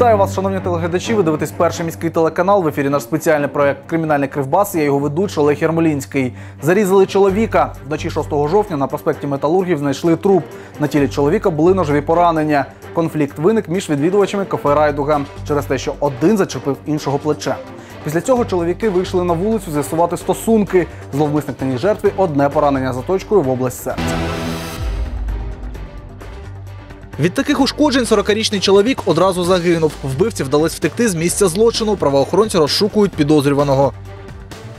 Вітаю вас, шановні телеглядачі. Ви дивитесь перший міський телеканал. В ефірі наш спеціальний проект Кримінальний кривбас. Я його ведучий Олег Ярмолінський. Зарізали чоловіка. Вночі 6 жовтня на проспекті Металургів знайшли труп. На тілі чоловіка були ножові поранення. Конфлікт виник між відвідувачами кафе Райдуга через те, що один зачепив іншого плече. Після цього чоловіки вийшли на вулицю з'ясувати стосунки. Зловмисник наніс жертві одне поранення заточкою в область серця. Від таких ушкоджень 40-річний чоловік одразу загинув. Вбивці вдалося втекти з місця злочину. Правоохоронці розшукують підозрюваного.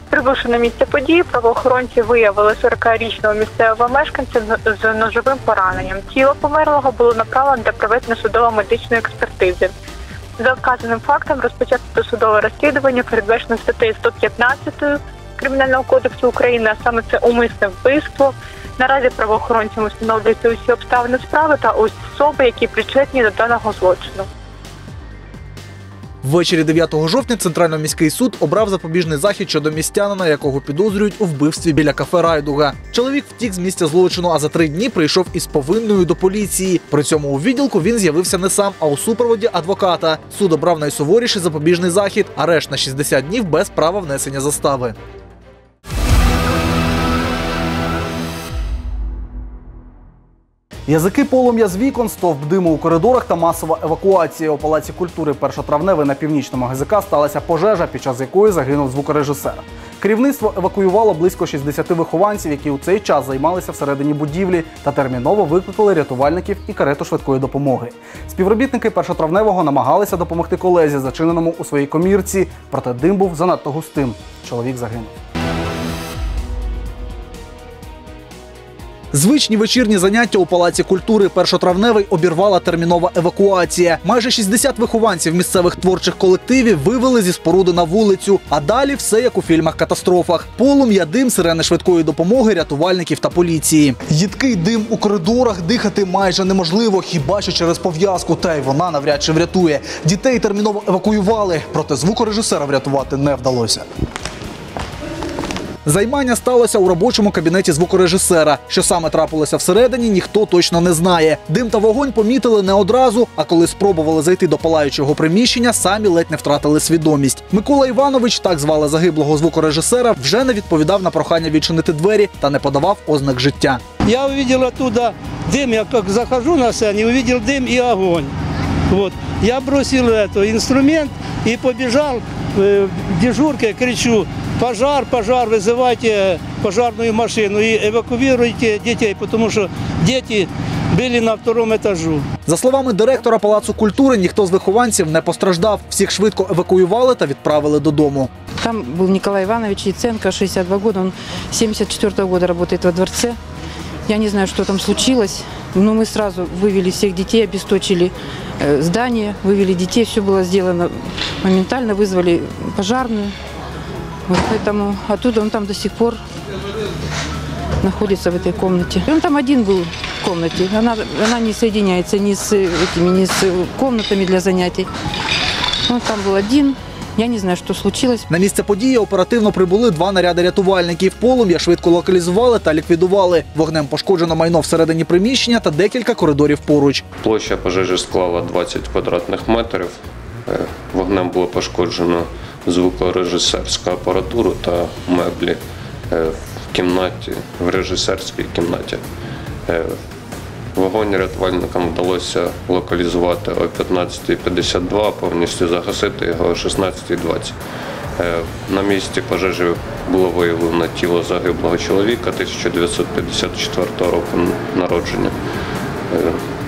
Прибувши на місце події, правоохоронці виявили 40-річного місцевого мешканця з ножовим пораненням. Тіло померлого було направлено для проведення судово-медичної експертизи. За вказаним фактом розпочато досудове розслідування, передбачено статтею 115 Кримінального кодексу України, а саме це умисне вбивство. Наразі правоохоронцям встановлюються усі обставини справи та особи, які причетні до даного злочину. Ввечері 9 жовтня Центрально-міський суд обрав запобіжний захід щодо містянина, якого підозрюють у вбивстві біля кафе Райдуга. Чоловік втік з місця злочину, а за три дні прийшов із повинною до поліції. При цьому у відділку він з'явився не сам, а у супроводі адвоката. Суд обрав найсуворіший запобіжний захід, арешт на 60 днів без права внесення застави. Язики полум'я з вікон, стовп диму у коридорах та масова евакуація. У палаці культури першотравневий на північному ГЗК сталася пожежа, під час якої загинув звукорежисер. Керівництво евакуювало близько 60 вихованців, які у цей час займалися всередині будівлі, та терміново викликали рятувальників і карету швидкої допомоги. Співробітники першотравневого намагалися допомогти колезі, зачиненому у своїй комірці, проте дим був занадто густим. Чоловік загинув. Звичні вечірні заняття у палаці культури першотравневий обірвала термінова евакуація. Майже 60 вихованців місцевих творчих колективів вивели зі споруди на вулицю. А далі все як у фільмах катастрофах: полум'я, дим, сирени швидкої допомоги, рятувальників та поліції. Їдкий дим у коридорах дихати майже неможливо, хіба що через пов'язку, та й вона навряд чи врятує. Дітей терміново евакуювали, проте звукорежисера врятувати не вдалося. Займання сталося у робочому кабінеті звукорежисера. Що саме трапилося всередині, ніхто точно не знає. Дим та вогонь помітили не одразу, а коли спробували зайти до палаючого приміщення, самі ледь не втратили свідомість. Микола Іванович, так звали загиблого звукорежисера, вже не відповідав на прохання відчинити двері та не подавав ознак життя. Я увидел оттуда дым, я как захожу на сцене, увидел дым и огонь. Вот. Я бросил это, инструмент и побежал э, к дежурке, кричу, пожар, пожар, вызывайте пожарную машину и эвакуируйте детей, потому что дети были на втором этажу. За словами директора палацу культури, ніхто з вихованців не постраждав. Всіх швидко евакуювали та відправили додому. Там был Николай Иванович Яценко, 62 года. Он 74 года работает во дворце. Я не знаю, что там случилось, но мы сразу вывели всех детей, обесточили э, здание, вывели детей. Все было сделано моментально, вызвали пожарную. Вот поэтому оттуда он там до сих пор находится в этой комнате. И он там один был в комнате. Она, она не соединяется ни с этими, ни с комнатами для занятий. Он там был один. Я не знаю, что случилось. На місце події оперативно прибули два наряди рятувальників. Полум'я швидко локалізували та ліквідували. Вогнем пошкоджено майно всередині приміщення та декілька коридорів поруч. Площа пожежі склала 20 квадратних метрів. Е, Вогнем було пошкоджено звукорежисерську апаратуру та меблі е, в кімнаті, в режисерській кімнаті. Е, Вогонь рятувальникам вдалося локалізувати о 15.52, повністю загасити його о 16.20. Е, На місці пожежі було виявлено тіло загиблого чоловіка 1954 року народження.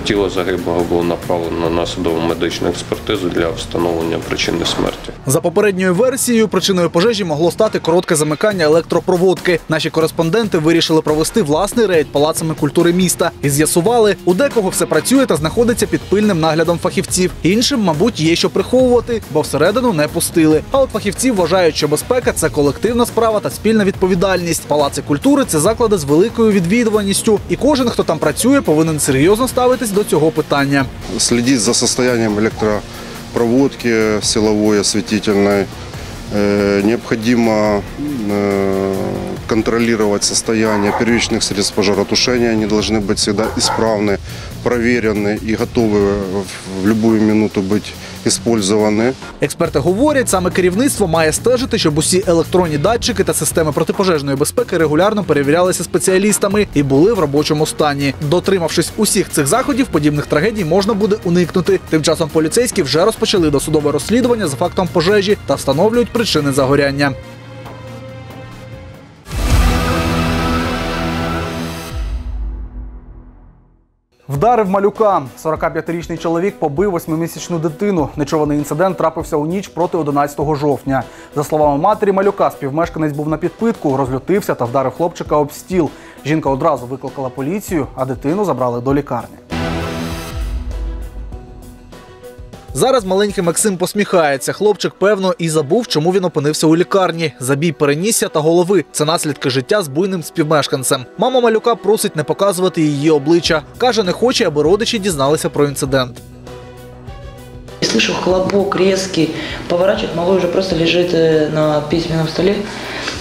Тіло загиблого було направлено на судову медичну експертизу для встановлення причини смерті. За попередньою версією, причиною пожежі могло стати коротке замикання електропроводки. Наші кореспонденти вирішили провести власний рейд палацами культури міста і з'ясували, у декого все працює та знаходиться під пильним наглядом фахівців. Іншим, мабуть, є що приховувати, бо всередину не пустили. А от фахівці вважають, що безпека це колективна справа та спільна відповідальність. Палаци культури це заклади з великою відвідуваністю, і кожен, хто там працює, повинен серйозно ставитись до цього питання. следить за состоянием электропроводки силовой, осветительной. Э, Необходимо э, контролировать состояние первичных средств пожаротушения. Они должны быть всегда исправны, проверены и готовы в любую минуту быть использованы. Експерти говорять, саме керівництво має стежити, щоб усі електронні датчики та системи протипожежної безпеки регулярно перевірялися спеціалістами і були в робочому стані. Дотримавшись усіх цих заходів, подібних трагедій можна буде уникнути. Тим часом поліцейські вже розпочали досудове розслідування за фактом пожежі та встановлюють причини загоряння. Вдарив малюка. 45-річний чоловік побив восьмимісячну дитину. Нечуваний інцидент трапився у ніч проти 11 жовтня. За словами матері малюка, співмешканець був на підпитку, розлютився та вдарив хлопчика об стіл. Жінка одразу викликала поліцію, а дитину забрали до лікарні. Зараз маленький Максим посміхається. Хлопчик, певно, і забув, чому він опинився у лікарні. Забій перенісся та голови. Це наслідки життя з буйним співмешканцем. Мама малюка просить не показувати її обличчя. Каже, не хоче, аби родичі дізналися про інцидент. Слышу хлопок резкий, поворачивает, малой уже просто лежит э, на письменном столе.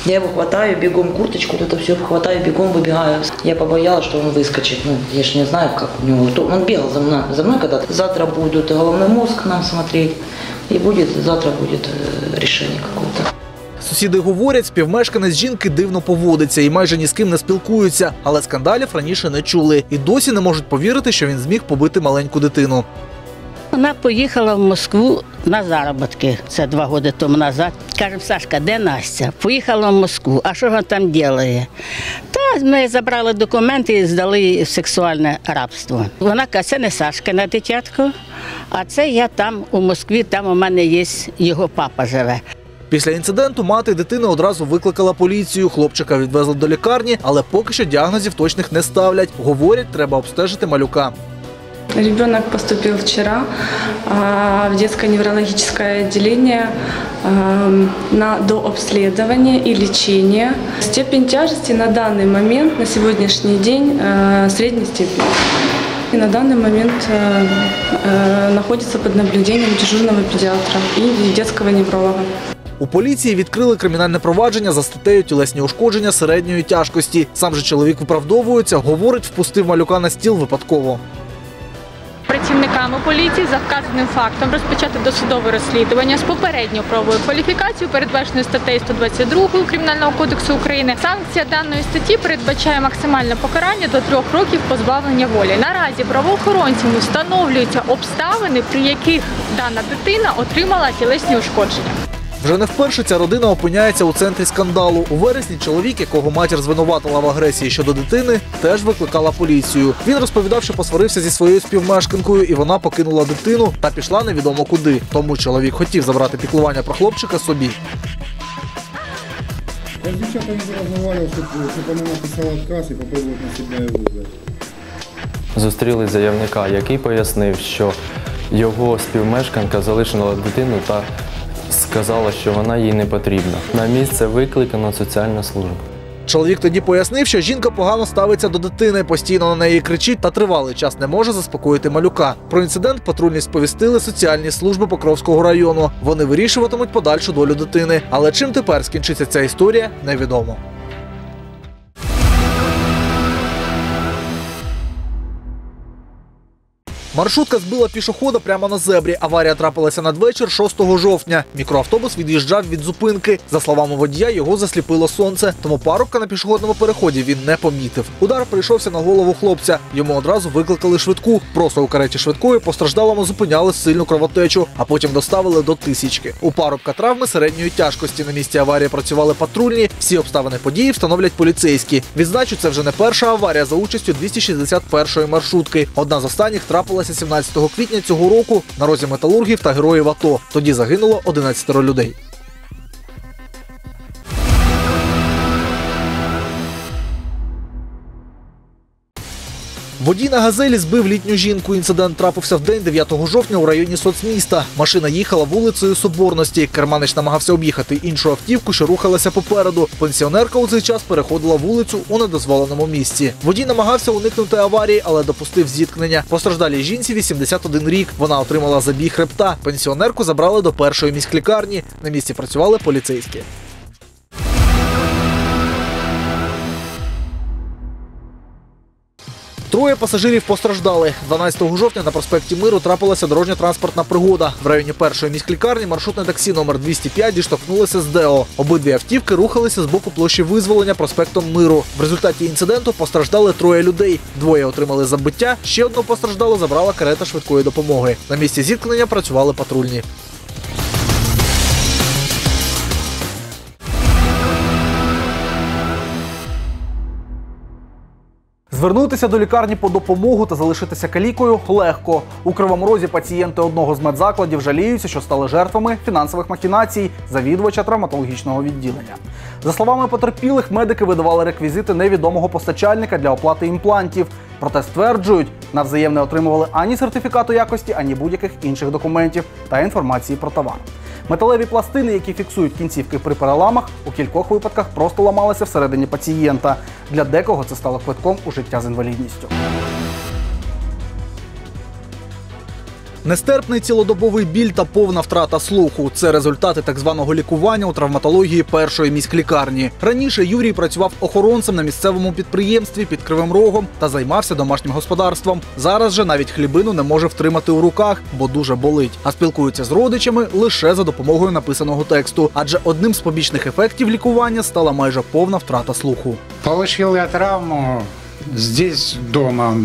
Я его хватаю, бегом курточку, вот это все хватаю, бегом выбегаю. Я побоялась, что он выскочит. Ну, я же не знаю, как у него. То- Он бегал за мной, за мной когда-то. Завтра будут головной мозг нам смотреть. И будет, завтра будет э, решение какое-то. Сусіди говорять, співмешканець жінки дивно поводиться і майже ні з ким не спілкується, але скандалів раніше не чули і досі не можуть повірити, що він зміг побити маленьку дитину. Вона поїхала в Москву на заробітки. Це два роки тому назад. Кажемо, Сашка, де Настя? Поїхала в Москву. А що вона там робить? Та ми забрали документи і здали її в сексуальне рабство. Вона каже, це не Сашкина дитятко, а це я там у Москві, там у мене є його папа живе. Після інциденту мати дитини одразу викликала поліцію. Хлопчика відвезли до лікарні, але поки що діагнозів точних не ставлять. Говорять, треба обстежити малюка. Ребенок поступил вчера в детское неврологическое отделение на дообследование и лечение. Степень тяжести на данный момент, на сегодняшний день, средней степени. И на данный момент находится под наблюдением дежурного педиатра и детского невролога. У поліції відкрили кримінальне провадження за статтею тілесні ушкодження середньої тяжкості. Сам же чоловік виправдовується, говорить, впустив малюка на стіл випадково. Працівниками поліції за вказаним фактом розпочати досудове розслідування з попередньою правовою кваліфікацією, передбаченою статтею 122 Кримінального кодексу України. Санкція даної статті передбачає максимальне покарання до трьох років позбавлення волі. Наразі правоохоронцями встановлюються обставини, при яких дана дитина отримала тілесні ушкодження. Вже не вперше ця родина опиняється у центрі скандалу. У вересні чоловік, якого матір звинуватила в агресії щодо дитини, теж викликала поліцію. Він розповідав, що посварився зі своєю співмешканкою, і вона покинула дитину та пішла невідомо куди. Тому чоловік хотів забрати піклування про хлопчика собі. Я с девчатами разговаривал, чтобы, чтобы она написала отказ и попробовать на себя его. Зустріли заявника, який пояснив, що його співмешканка залишила дитину та сказала, що вона їй не потрібна. На місце викликана соціальна служба. Чоловік тоді пояснив, що жінка погано ставиться до дитини, постійно на неї кричить та тривалий час не може заспокоїти малюка. Про інцидент патрульні сповістили соціальні служби Покровського району. Вони вирішуватимуть подальшу долю дитини. Але чим тепер скінчиться ця історія, невідомо. Маршрутка збила пішохода прямо на зебрі. Аварія трапилася надвечір 6 жовтня. Мікроавтобус від'їжджав від зупинки. За словами водія, його засліпило сонце, тому парубка на пішохідному переході він не помітив. Удар прийшовся на голову хлопця. Йому одразу викликали швидку. Просто у кареті швидкої постраждалому зупиняли сильну кровотечу, а потім доставили до тисячки. У парубка травми середньої тяжкості. На місці аварії працювали патрульні. Всі обставини події встановлять поліцейські. Відзначу, це вже не перша аварія за участю 261-ї маршрутки. Одна з останніх трапилася 17 квітня цього року на розі металургів та героїв АТО. Тоді загинуло 11 людей. Водій на газелі збив літню жінку. Інцидент трапився в день 9 жовтня у районі соцміста. Машина їхала вулицею Соборності. Керманич намагався об'їхати іншу автівку, що рухалася попереду. Пенсіонерка у цей час переходила вулицю у недозволеному місці. Водій намагався уникнути аварії, але допустив зіткнення. Постраждалій жінці 81 рік. Вона отримала забій хребта. Пенсіонерку забрали до першої міськлікарні. На місці працювали поліцейські. Троє пасажирів постраждали. 12 жовтня на проспекті Миру трапилася дорожньо-транспортна пригода. В районі першої міськлікарні маршрутне таксі номер 205 діштовхнулося з ДЕО. Обидві автівки рухалися з боку площі визволення проспектом Миру. В результаті інциденту постраждали троє людей. Двоє отримали забиття. Ще одного постраждало забрала карета швидкої допомоги. На місці зіткнення працювали патрульні. Звернутися до лікарні по допомогу та залишитися калікою легко. У кривому розі пацієнти одного з медзакладів жаліються, що стали жертвами фінансових махінацій завідувача травматологічного відділення. За словами потерпілих, медики видавали реквізити невідомого постачальника для оплати імплантів. Проте стверджують, навзаєм не отримували ані сертифікату якості, ані будь-яких інших документів та інформації про товар. Металеві пластини, які фіксують кінцівки при переламах, у кількох випадках просто ламалися всередині пацієнта. Для декого це стало квитком у життя з інвалідністю. Нестерпний цілодобовий біль та повна втрата слуху це результати так званого лікування у травматології першої міськлікарні. Раніше Юрій працював охоронцем на місцевому підприємстві під Кривим Рогом та займався домашнім господарством. Зараз же навіть хлібину не може втримати у руках, бо дуже болить. А спілкується з родичами лише за допомогою написаного тексту. Адже одним з побічних ефектів лікування стала майже повна втрата слуху. Получил я травму здесь дома.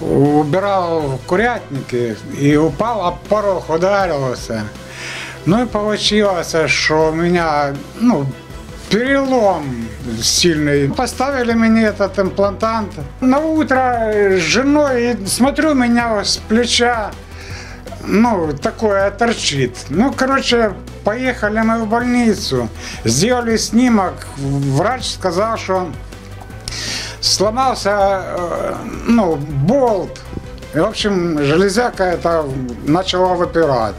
Убирал в курятнике и упал, об порог ударился. Ну и получилось, что у меня ну, перелом сильный. Поставили мне этот имплантант. На утро с женой смотрю, меня с плеча ну, такое торчит. Ну, короче, поехали мы в больницу, сделали снимок. Врач сказал, что сломался, э, ну, болт. И, в общем, железяка это начала выпирать.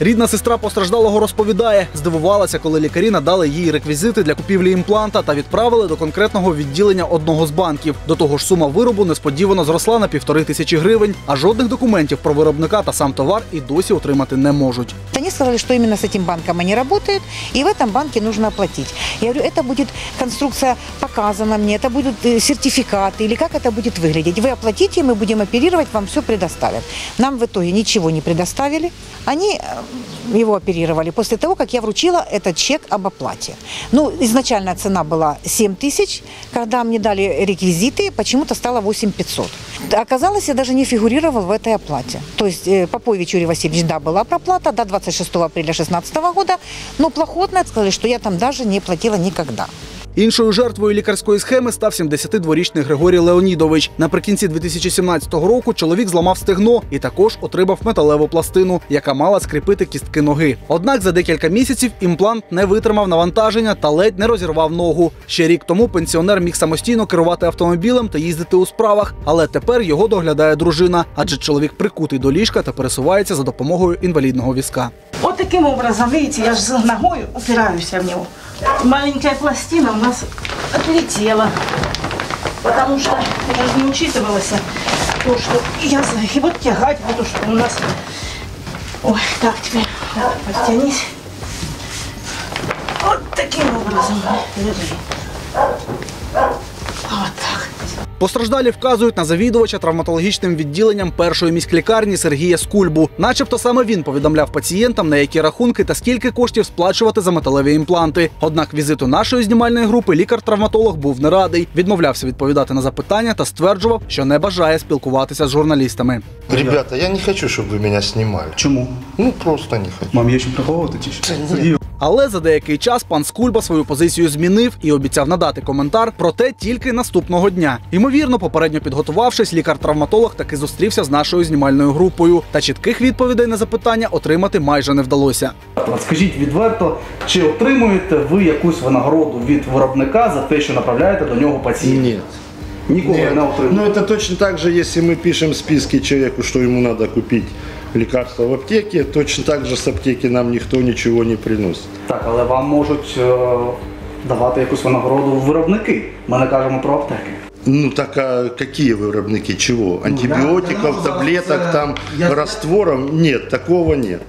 Рідна сестра постраждалого розповідає, здивувалася, коли лікарі надали їй реквізити для купівлі імпланта та відправили до конкретного відділення одного з банків. До того ж, сума виробу несподівано зросла на півтори тисячі гривень, а жодних документів про виробника та сам товар і досі отримати не можуть. Они сказали, что именно с этим банком они работают, и в этом банке нужно оплатить. Я говорю, это будет конструкция показана мне, это будут э, сертификаты, или как это будет выглядеть. Вы оплатите, мы будем оперировать, вам все предоставят. Нам в итоге ничего не предоставили. Они э, его оперировали после того, как я вручила этот чек об оплате. Ну, изначальная цена была 7 тысяч, когда мне дали реквизиты, почему-то стало 8 500. Оказалось, я даже не фигурировал в этой оплате. То есть э, Попович Юрий Васильевич, да, была проплата до 26 апреля 2016 года, но плохотно сказали, что я там даже не платила никогда. Іншою жертвою лікарської схеми став 72-річний Григорій Леонідович. Наприкінці 2017 року чоловік зламав стегно і також отримав металеву пластину, яка мала скріпити кістки ноги. Однак за декілька місяців імплант не витримав навантаження та ледь не розірвав ногу. Ще рік тому пенсіонер міг самостійно керувати автомобілем та їздити у справах, але тепер його доглядає дружина, адже чоловік прикутий до ліжка та пересувається за допомогою інвалідного візка. Таким образом, видите, я же ногой упираюсь в него. Маленькая пластина у нас отлетела, потому что я же не учитывалась то, что я за- и вот тягать буду, что у нас... Ой, так теперь, подтянись. Вот таким образом. Вот так. Постраждалі вказують на завідувача травматологічним відділенням першої міськлікарні Сергія Скульбу. Начебто саме він повідомляв пацієнтам, на які рахунки та скільки коштів сплачувати за металеві імпланти. Однак візиту нашої знімальної групи лікар-травматолог був не радий, відмовлявся відповідати на запитання та стверджував, що не бажає спілкуватися з журналістами. Ребята, я не хочу, чтобы вы меня снимали. Чому? Ну, просто не хочу. Вам є що приховувати чи що? Але за деякий час пан Скульба свою позицію змінив і обіцяв надати коментар, проте тільки наступного дня. Ймовірно, попередньо підготувавшись, лікар-травматолог таки зустрівся з нашою знімальною групою. Та чітких відповідей на запитання отримати майже не вдалося. Скажіть відверто, чи отримуєте ви якусь винагороду від виробника за те, що направляєте до нього пацієнтів? Нет. Нікого Нет. не отримуєте? Ну, это точно так же, если мы пишем списки человеку, что ему надо купить лекарства в аптеке, точно так же с аптеки нам никто ничего не приносит. Так, але вам можуть е, давати якусь винагороду виробники. Ми не кажемо про аптеки. Ну так а какие виробники чего? Антибиотиков, да, таблеток, це- там, я- растворов? Нет, такого нет.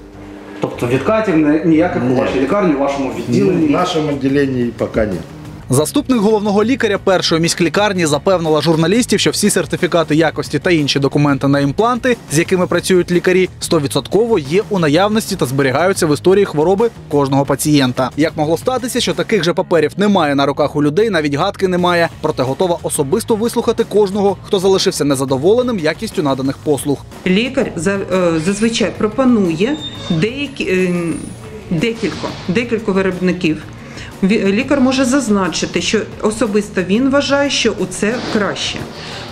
Тобто відкатів не- ніяких у Ні. вашій лікарні, у вашому В відділенні. нашем отделении пока нет. Заступник головного лікаря першої міськлікарні запевнила журналістів, що всі сертифікати якості та інші документи на імпланти, з якими працюють лікарі, 100% є у наявності та зберігаються в історії хвороби кожного пацієнта. Як могло статися, що таких же паперів немає на руках у людей, навіть гадки немає, проте готова особисто вислухати кожного, хто залишився незадоволеним якістю наданих послуг. Лікар е, зазвичай пропонує деякі, е, декілька, декілька виробників. Лікар може зазначити, що особисто він вважає, що у це краще.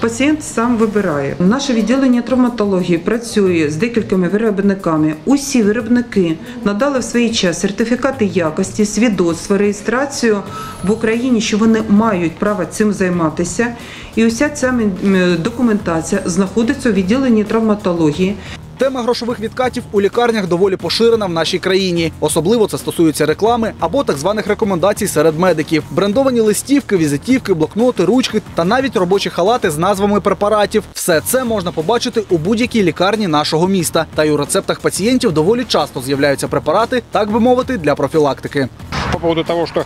Пацієнт сам вибирає. Наше відділення травматології працює з декількома виробниками. Усі виробники надали в свій час сертифікати якості, свідоцтва, реєстрацію в Україні, що вони мають право цим займатися. І уся ця документація знаходиться у відділенні травматології. Тема грошових відкатів у лікарнях доволі поширена в нашій країні. Особливо це стосується реклами або так званих рекомендацій серед медиків. Брендовані листівки, візитівки, блокноти, ручки та навіть робочі халати з назвами препаратів. Все це можна побачити у будь-якій лікарні нашого міста. Та й у рецептах пацієнтів доволі часто з'являються препарати, так би мовити, для профілактики. по поводу того, что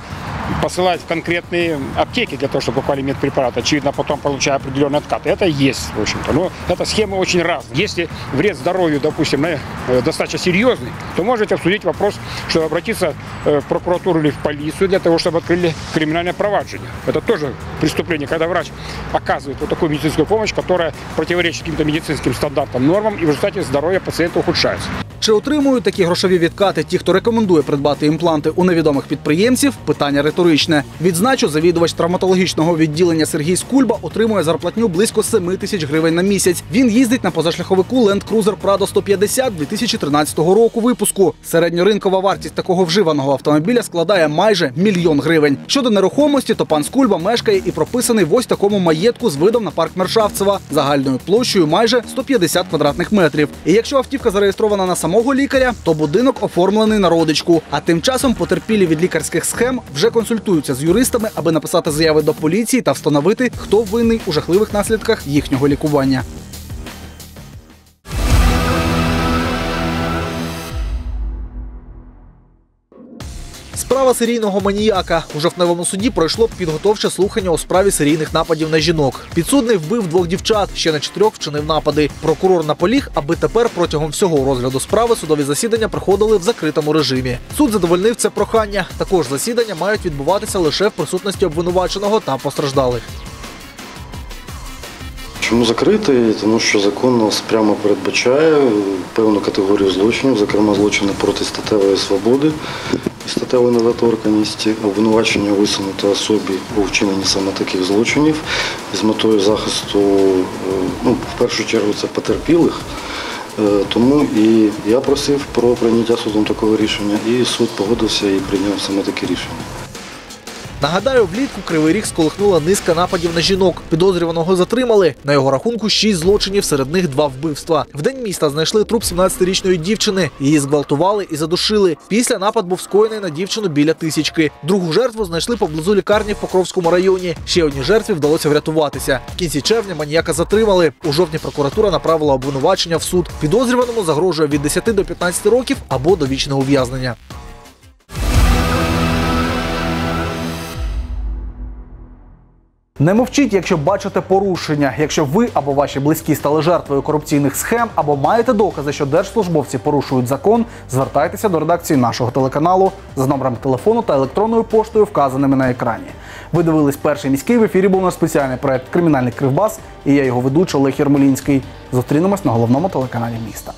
посылать в конкретные аптеки для того, чтобы покупали медпрепарат, очевидно, потом получая определенный откат. Это есть, в общем-то. Но эта схема очень разная. Если вред здоровью, допустим, э, достаточно серьезный, то можете обсудить вопрос, что обратиться э, в прокуратуру или в полицию для того, чтобы открыли криминальное проваджение. Это тоже преступление, когда врач оказывает вот такую медицинскую помощь, которая противоречит каким-то медицинским стандартам, нормам, и в результате здоровье пациента ухудшается. Чи отримують такі грошові відкати ті, хто рекомендує придбати імпланти у невідомих підприємців? Питання риторичне. Відзначу, завідувач травматологічного відділення Сергій Скульба отримує зарплатню близько 7 тисяч гривень на місяць. Він їздить на позашляховику Land Cruiser Prado 150 2013 року випуску. Середньоринкова вартість такого вживаного автомобіля складає майже мільйон гривень. Щодо нерухомості, то пан Скульба мешкає і прописаний в ось такому маєтку з видом на парк Мершавцева загальною площею майже 150 квадратних метрів. І якщо автівка зареєстрована на самого лікаря, то будинок оформлений на родичку. А тим часом потерпілі від лікарських схем вже консультуються з юристами, аби написати заяви до поліції та встановити, хто винний у жахливих наслідках їхнього лікування. Справа серійного маніяка у жовтневому суді пройшло підготовче слухання у справі серійних нападів на жінок. Підсудний вбив двох дівчат, ще на чотирьох вчинив напади. Прокурор наполіг, аби тепер протягом всього розгляду справи судові засідання проходили в закритому режимі. Суд задовольнив це прохання. Також засідання мають відбуватися лише в присутності обвинуваченого та постраждалих. Чому закритий? Тому що закон нас прямо передбачає певну категорію злочинів, зокрема злочини проти статевої свободи і статевої недоторканності, обвинувачення висунуто особі у вчиненні саме таких злочинів з метою захисту, е, ну, в першу чергу, це потерпілих. Е, Тому і я просив про прийняття судом такого рішення, і суд погодився і прийняв саме таке рішення. Нагадаю, влітку Кривий Ріг сколихнула низка нападів на жінок. Підозрюваного затримали. На його рахунку шість злочинів, серед них два вбивства. В день міста знайшли труп 17-річної дівчини. Її зґвалтували і задушили. Після напад був скоєний на дівчину біля тисячки. Другу жертву знайшли поблизу лікарні в Покровському районі. Ще одній жертві вдалося врятуватися. В кінці червня маніяка затримали. У жовтні прокуратура направила обвинувачення в суд. Підозрюваному загрожує від 10 до 15 років або довічне ув'язнення. Не мовчіть, якщо бачите порушення. Якщо ви або ваші близькі стали жертвою корупційних схем, або маєте докази, що держслужбовці порушують закон, звертайтеся до редакції нашого телеканалу за номером телефону та електронною поштою, вказаними на екрані. Ви дивились перший міський в ефірі. Був наш спеціальний проект Кримінальний кривбас. І я його ведучий Олег Єрмолінський. Зустрінемось на головному телеканалі міста.